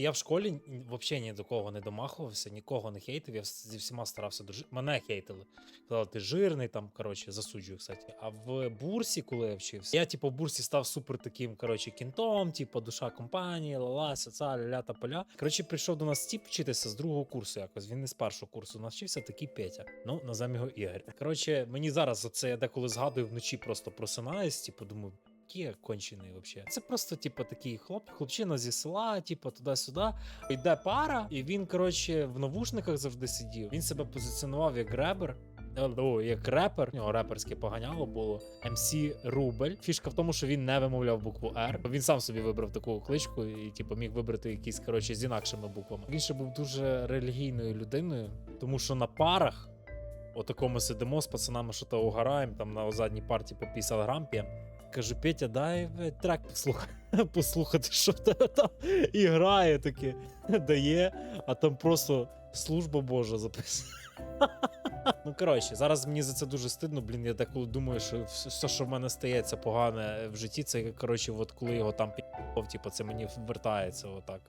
Я в школі взагалі ні до кого не домахувався, нікого не хейтив. Я зі всіма старався дружити. Мене хейтили. Казали, ти жирний, там, коротше, засуджую, кстати. А в бурсі, коли я вчився, я, типу, в бурсі став супер таким, коротше, кінтом, типу, душа компанії, ла-ла, соціаль, ля та поля. Коротше, прийшов до нас тіп вчитися з другого курсу якось. Він не з першого курсу навчився, такий Петя. Ну, називаємо його Ігор. Коротше, мені зараз оце я деколи згадую вночі, просто просинаюсь, типу, думаю. Який я кончений. Це просто, типу, такий хлоп, хлопчина зі села, типу, туди-сюди. Йде пара, і він, коротше, в навушниках завжди сидів. Він себе позиціонував як ребер. О, як репер, у нього реперське поганяло було. MC Рубль. Фішка в тому, що він не вимовляв букву R. Він сам собі вибрав таку кличку і, типу, міг вибрати якісь, коротше, з інакшими буквами. Він ще був дуже релігійною людиною, тому що на парах, отако ми сидимо з пацанами, що то угораємо, там на задній парті по 50 грам. Кажу, Петя, дай трек послухати, послухати, що там і грає таке, дає, а там просто служба Божа записана. Ну, коротше, зараз мені за це дуже стидно. Блін, я деколи думаю, що все, що в мене стається погане в житті, це коротше, от коли його там пі***ов, типу, це мені вертається отак.